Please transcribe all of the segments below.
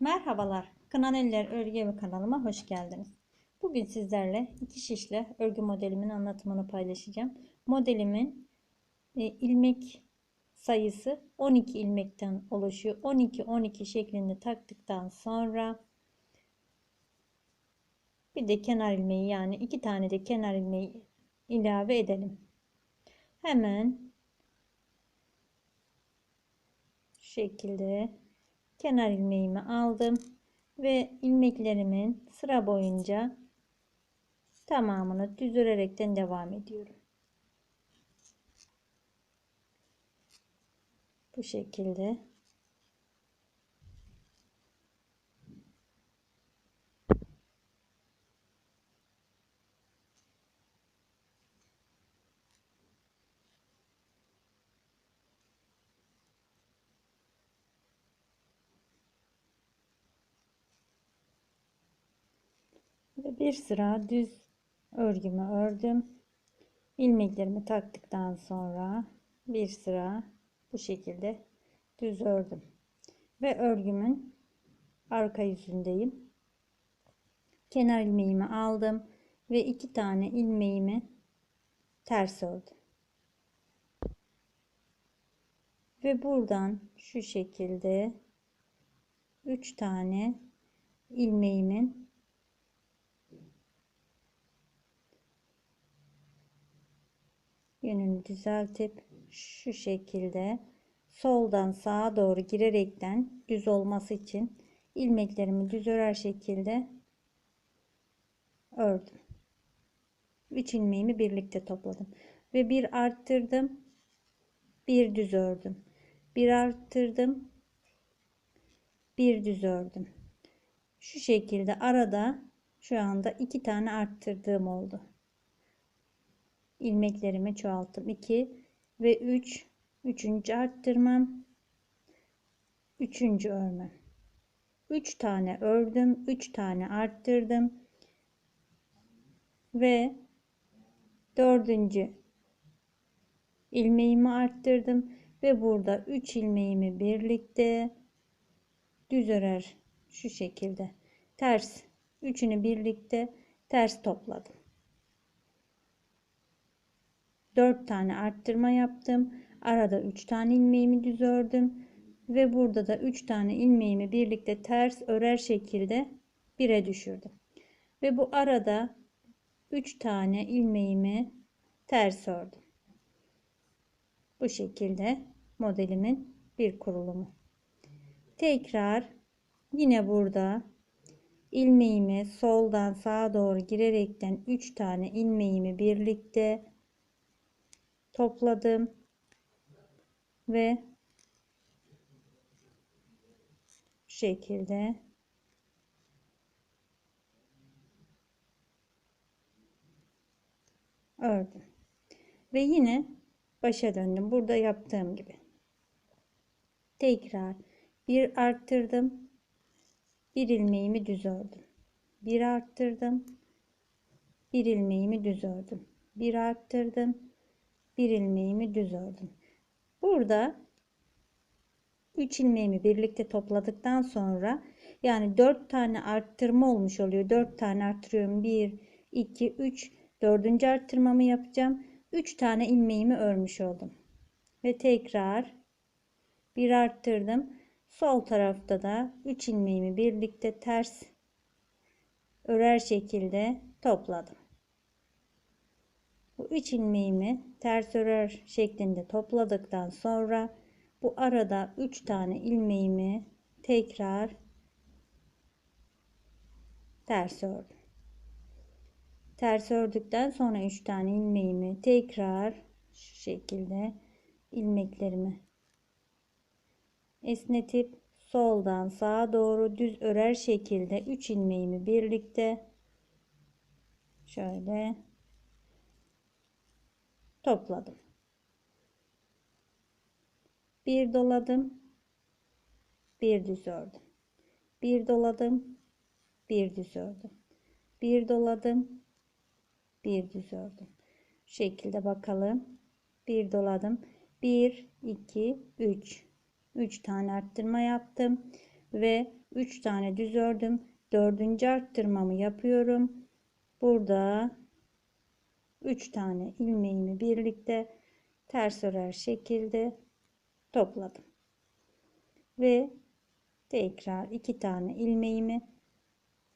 Merhabalar, Kınan Eller Örgü Evi kanalıma hoş geldiniz. Bugün sizlerle iki şişle örgü modelimin anlatımını paylaşacağım. Modelimin e, ilmek sayısı 12 ilmekten oluşuyor. 12-12 şeklinde taktıktan sonra bir de kenar ilmeği yani iki tane de kenar ilmeği ilave edelim. Hemen şekilde kenar ilmeğimi aldım ve ilmeklerimin sıra boyunca tamamını düz örerekten devam ediyorum. Bu şekilde ve bir sıra düz örgümü ördüm. ilmeklerimi taktıktan sonra bir sıra bu şekilde düz ördüm. Ve örgümün arka yüzündeyim. Kenar ilmeğimi aldım ve iki tane ilmeğimi ters ördüm. Ve buradan şu şekilde 3 tane ilmeğimin yönünü düzeltip şu şekilde soldan sağa doğru girerekten düz olması için ilmeklerimi düz örer şekilde ördüm. 3 ilmeğimi birlikte topladım ve bir arttırdım. Bir düz ördüm. Bir arttırdım. Bir düz ördüm. Şu şekilde arada şu anda iki tane arttırdığım oldu ilmeklerimi çoğalttım. 2 ve 3 üçüncü arttırmam. Üçüncü örmem. 3 tane ördüm 3 tane arttırdım. Ve dördüncü ilmeğimi arttırdım. Ve burada 3 ilmeğimi birlikte düz örer şu şekilde. Ters. Üçünü birlikte ters topladım 4 tane arttırma yaptım. Arada 3 tane ilmeğimi düz ördüm. Ve burada da 3 tane ilmeğimi birlikte ters örer şekilde 1'e düşürdüm. Ve bu arada 3 tane ilmeğimi ters ördüm. Bu şekilde modelimin bir kurulumu. Tekrar yine burada ilmeğimi soldan sağa doğru girerekten 3 tane ilmeğimi birlikte topladım ve şu şekilde ördüm. Ve yine başa döndüm. Burada yaptığım gibi. Tekrar bir arttırdım. Bir ilmeğimi düz ördüm. Bir arttırdım. Bir ilmeğimi düz ördüm. Bir arttırdım bir ilmeğimi düz ördüm. Burada 3 ilmeğimi birlikte topladıktan sonra yani 4 tane arttırma olmuş oluyor. 4 tane arttırıyorum. 1 2 3 4. arttırmamı yapacağım. 3 tane ilmeğimi örmüş oldum. Ve tekrar bir arttırdım. Sol tarafta da 3 ilmeğimi birlikte ters örer şekilde topladım. Bu 3 ilmeğimi ters örer şeklinde topladıktan sonra bu arada 3 tane ilmeğimi tekrar ters ördüm. Ters ördükten sonra 3 tane ilmeğimi tekrar şu şekilde ilmeklerimi esnetip soldan sağa doğru düz örer şekilde 3 ilmeğimi birlikte şöyle topladım. Bir doladım. Bir düz ördüm. Bir doladım. Bir düz ördüm. Bir doladım. Bir düz ördüm. Şu şekilde bakalım. Bir doladım. 1 2 3 3 tane arttırma yaptım ve 3 tane düz ördüm. Dördüncü arttırmamı yapıyorum. Burada 3 tane ilmeğimi birlikte ters örer şekilde topladım. Ve tekrar 2 tane ilmeğimi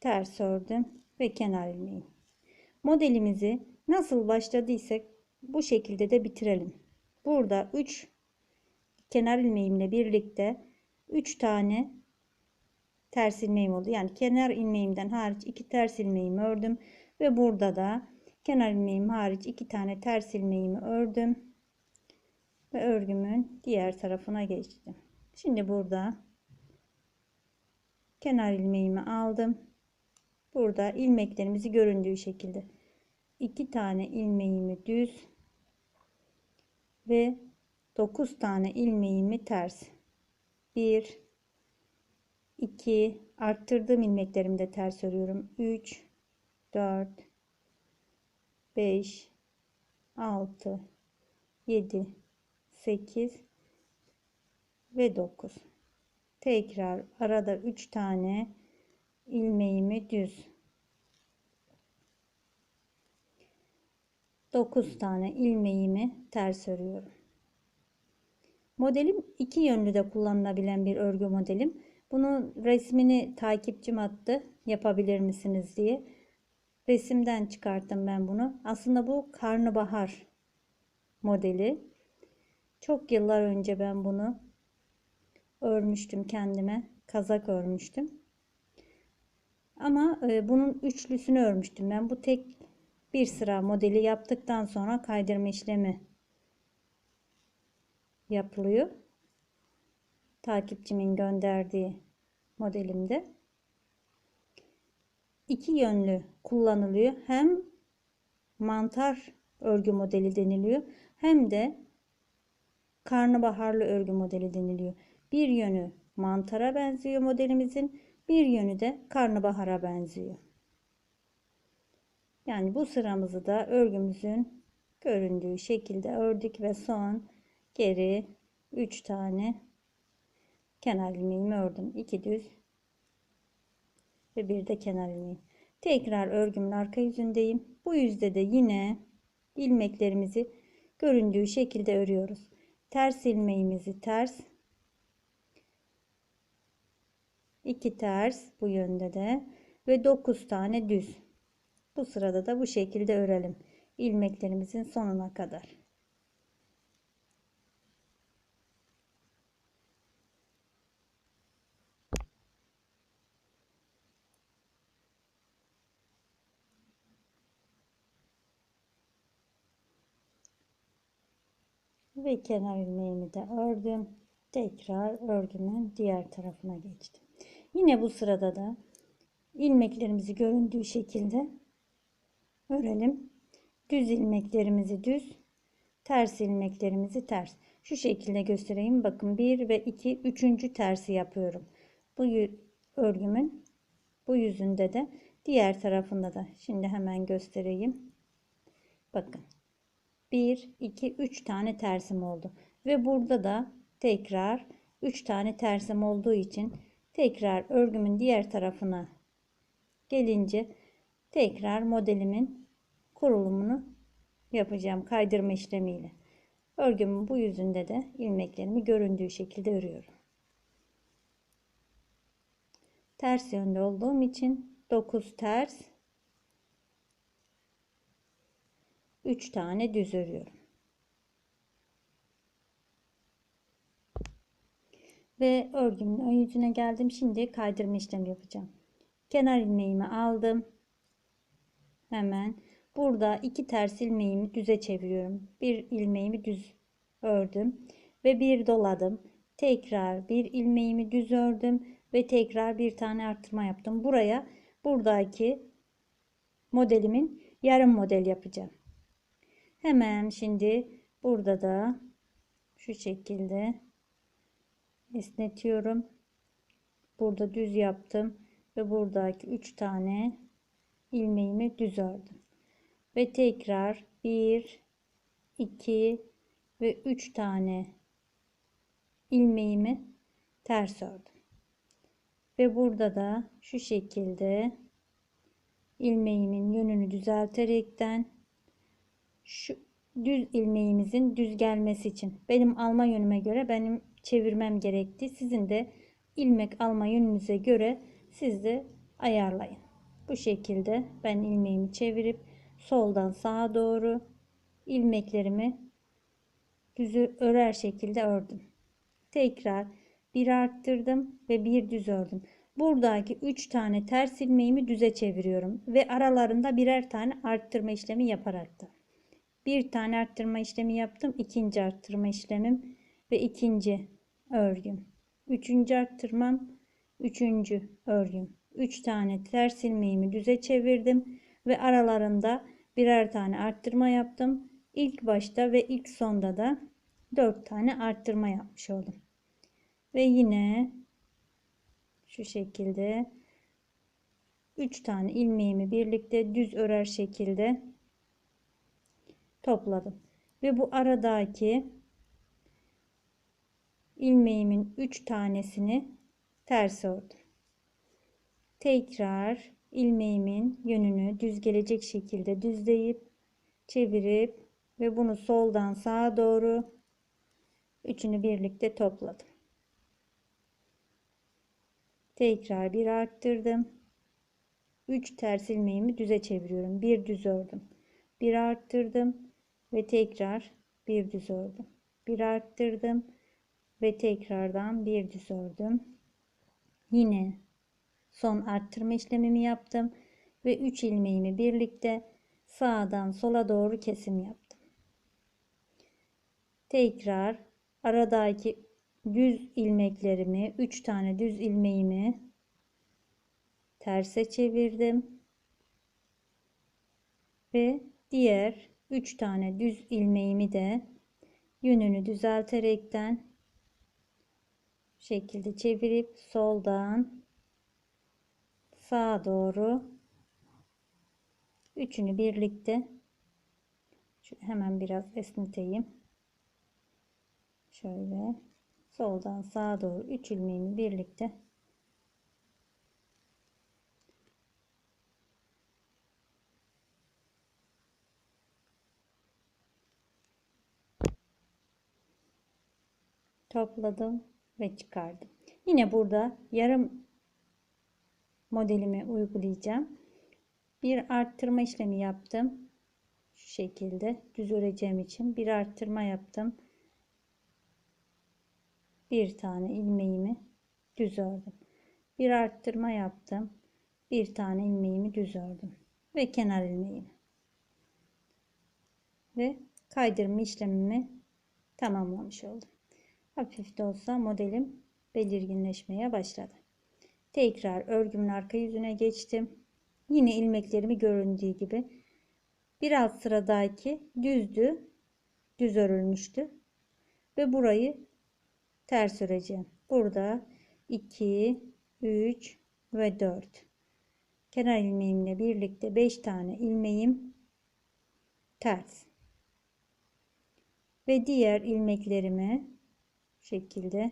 ters ördüm ve kenar ilmeği. Modelimizi nasıl başladıysak bu şekilde de bitirelim. Burada 3 kenar ilmeğimle birlikte 3 tane ters ilmeğim oldu. Yani kenar ilmeğimden hariç 2 ters ilmeğimi ördüm ve burada da kenar ilmeğim hariç 2 tane ters ilmeğimi ördüm ve örgümün diğer tarafına geçtim. Şimdi burada kenar ilmeğimi aldım. Burada ilmeklerimizi göründüğü şekilde 2 tane ilmeğimi düz ve 9 tane ilmeğimi ters 1 2 arttırdığım ilmeklerimi de ters örüyorum 3 4 5 6 7 8 ve 9 tekrar arada 3 tane ilmeğimi düz 9 tane ilmeğimi ters örüyorum. Modelim iki yönlü de kullanılabilen bir örgü modelim. Bunun resmini takipçim attı. Yapabilir misiniz diye. Resimden çıkarttım ben bunu. Aslında bu karnabahar modeli. Çok yıllar önce ben bunu örmüştüm kendime. Kazak örmüştüm. Ama e, bunun üçlüsünü örmüştüm ben. Bu tek bir sıra modeli yaptıktan sonra kaydırma işlemi yapılıyor. Takipçimin gönderdiği modelimde. İki yönlü kullanılıyor. Hem mantar örgü modeli deniliyor hem de karnabaharlı örgü modeli deniliyor. Bir yönü mantara benziyor modelimizin, bir yönü de karnabahara benziyor. Yani bu sıramızı da örgümüzün göründüğü şekilde ördük ve son geri 3 tane kenar ilmeğimi ördüm. 2 düz ve bir de kenar ilmeği. Tekrar örgümün arka yüzündeyim. Bu yüzde de yine ilmeklerimizi göründüğü şekilde örüyoruz. Ters ilmeğimizi ters 2 ters bu yönde de ve 9 tane düz. Bu sırada da bu şekilde örelim. ilmeklerimizin sonuna kadar. Ve kenar ilmeğimi de ördüm. Tekrar örgümün diğer tarafına geçtim. Yine bu sırada da ilmeklerimizi göründüğü şekilde örelim. Düz ilmeklerimizi düz, ters ilmeklerimizi ters. Şu şekilde göstereyim. Bakın 1 ve 2 üçüncü tersi yapıyorum. Bu örgümün bu yüzünde de diğer tarafında da. Şimdi hemen göstereyim. Bakın. 1 2 3 tane tersim oldu. Ve burada da tekrar 3 tane tersim olduğu için tekrar örgümün diğer tarafına gelince tekrar modelimin kurulumunu yapacağım kaydırma işlemiyle. Örgümün bu yüzünde de ilmeklerimi göründüğü şekilde örüyorum. Ters yönde olduğum için 9 ters 3 tane düz örüyorum. Ve örgümün ön yüzüne geldim. Şimdi kaydırma işlemi yapacağım. Kenar ilmeğimi aldım. Hemen Burada iki ters ilmeğimi düze çeviriyorum. Bir ilmeğimi düz ördüm ve bir doladım. Tekrar bir ilmeğimi düz ördüm ve tekrar bir tane arttırma yaptım. Buraya buradaki modelimin yarım model yapacağım. Hemen şimdi burada da şu şekilde esnetiyorum. Burada düz yaptım ve buradaki 3 tane ilmeğimi düz ördüm ve tekrar 1 2 ve 3 tane ilmeğimi ters ördüm Ve burada da şu şekilde ilmeğimin yönünü düzelterekten şu düz ilmeğimizin düz gelmesi için benim alma yönüme göre benim çevirmem gerekti. Sizin de ilmek alma yönünüze göre siz de ayarlayın. Bu şekilde ben ilmeğimi çevirip soldan sağa doğru ilmeklerimi düzü örer şekilde ördüm. Tekrar bir arttırdım ve bir düz ördüm. Buradaki 3 tane ters ilmeğimi düze çeviriyorum ve aralarında birer tane arttırma işlemi yaparak da. Bir tane arttırma işlemi yaptım. ikinci arttırma işlemim ve ikinci örgüm. Üçüncü arttırmam, üçüncü örgüm. Üç tane ters ilmeğimi düze çevirdim ve aralarında birer tane arttırma yaptım. İlk başta ve ilk sonda da dört tane arttırma yapmış oldum. Ve yine şu şekilde 3 tane ilmeğimi birlikte düz örer şekilde topladım. Ve bu aradaki ilmeğimin 3 tanesini ters ördüm. Tekrar ilmeğimin yönünü düz gelecek şekilde düzleyip çevirip ve bunu soldan sağa doğru üçünü birlikte topladım. Tekrar bir arttırdım. 3 ters ilmeğimi düze çeviriyorum. Bir düz ördüm. Bir arttırdım ve tekrar bir düz ördüm. Bir arttırdım ve tekrardan bir düz ördüm. Yine son arttırma işlemimi yaptım ve 3 ilmeğimi birlikte sağdan sola doğru kesim yaptım. Tekrar aradaki düz ilmeklerimi 3 tane düz ilmeğimi terse çevirdim ve diğer 3 tane düz ilmeğimi de yönünü düzelterekten şekilde çevirip soldan sağa doğru üçünü birlikte hemen biraz esneteyim. Şöyle soldan sağa doğru 3 ilmeğimi birlikte topladım ve çıkardım. Yine burada yarım modelimi uygulayacağım. Bir arttırma işlemi yaptım. Şu şekilde düz öreceğim için bir arttırma yaptım bir tane ilmeğimi düz ördüm. Bir arttırma yaptım. Bir tane ilmeğimi düz ördüm ve kenar ilmeğimi. Ve kaydırma işlemimi tamamlamış oldum. Hafif de olsa modelim belirginleşmeye başladı. Tekrar örgümün arka yüzüne geçtim. Yine ilmeklerimi göründüğü gibi bir alt sıradaki düzdü. Düz örülmüştü. Ve burayı ters öreceğim. Burada 2, 3 ve 4. Kenar ilmeğimle birlikte 5 tane ilmeğim ters. Ve diğer ilmeklerimi şekilde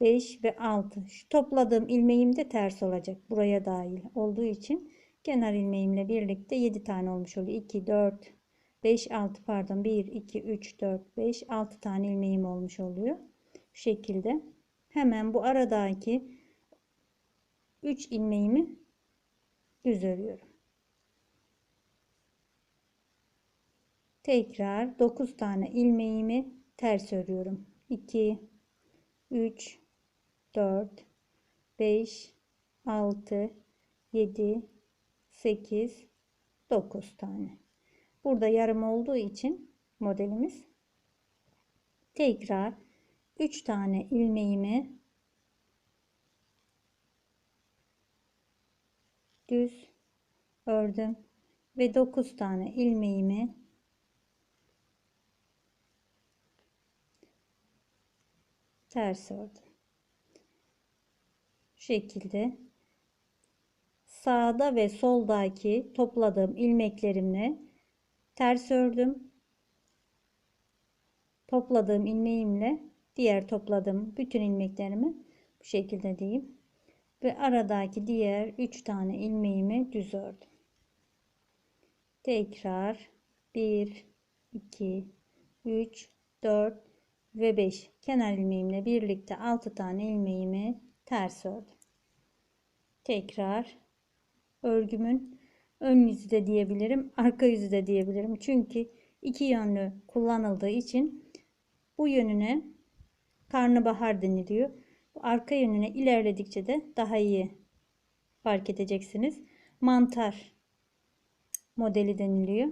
5 ve 6. Şu topladığım ilmeğim de ters olacak. Buraya dahil olduğu için kenar ilmeğimle birlikte 7 tane olmuş oluyor. 2, 4, 5, 6 pardon 1, 2, 3, 4, 5, 6 tane ilmeğim olmuş oluyor şekilde hemen bu aradaki 3 ilmeğimi düz örüyorum. Tekrar 9 tane ilmeğimi ters örüyorum. 2 3 4 5 6 7 8 9 tane. Burada yarım olduğu için modelimiz tekrar 3 tane ilmeğimi düz ördüm ve 9 tane ilmeğimi ters ördüm. Şu şekilde sağda ve soldaki topladığım ilmeklerimle ters ördüm. Topladığım ilmeğimle diğer topladığım bütün ilmeklerimi bu şekilde diyeyim ve aradaki diğer 3 tane ilmeğimi düz ördüm. Tekrar 1 2 3 4 ve 5 kenar ilmeğimle birlikte 6 tane ilmeğimi ters ördüm. Tekrar örgümün ön yüzü de diyebilirim, arka yüzü de diyebilirim. Çünkü iki yönlü kullanıldığı için bu yönüne karnabahar deniliyor. Bu arka yönüne ilerledikçe de daha iyi fark edeceksiniz. Mantar modeli deniliyor.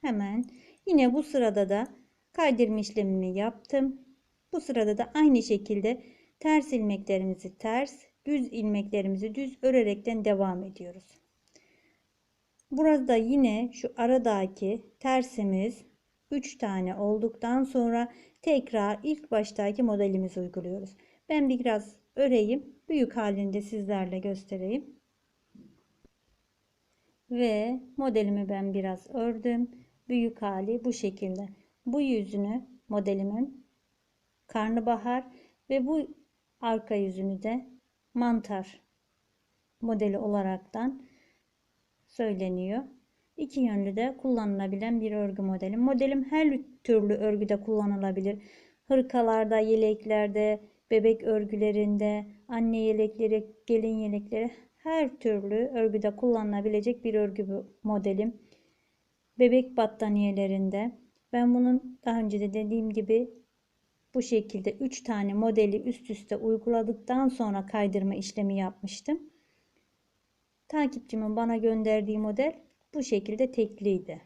Hemen yine bu sırada da kaydırma işlemimi yaptım. Bu sırada da aynı şekilde ters ilmeklerimizi ters, düz ilmeklerimizi düz örerekten devam ediyoruz. Burada yine şu aradaki tersimiz 3 tane olduktan sonra tekrar ilk baştaki modelimizi uyguluyoruz. Ben biraz öreyim. Büyük halinde sizlerle göstereyim. Ve modelimi ben biraz ördüm. Büyük hali bu şekilde. Bu yüzünü modelimin karnabahar ve bu arka yüzünü de mantar modeli olaraktan söyleniyor. İki yönlü de kullanılabilen bir örgü modelim. Modelim her türlü örgüde kullanılabilir. Hırkalarda, yeleklerde, bebek örgülerinde, anne yelekleri, gelin yelekleri her türlü örgüde kullanılabilecek bir örgü modelim. Bebek battaniyelerinde ben bunun daha önce de dediğim gibi bu şekilde 3 tane modeli üst üste uyguladıktan sonra kaydırma işlemi yapmıştım. Takipçimin bana gönderdiği model bu şekilde tekliydi.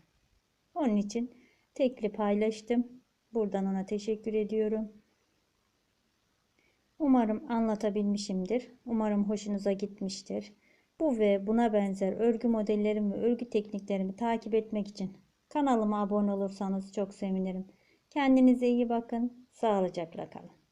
Onun için tekli paylaştım. Buradan ona teşekkür ediyorum. Umarım anlatabilmişimdir. Umarım hoşunuza gitmiştir. Bu ve buna benzer örgü modellerimi örgü tekniklerimi takip etmek için kanalıma abone olursanız çok sevinirim. Kendinize iyi bakın. Sağlıcakla kalın.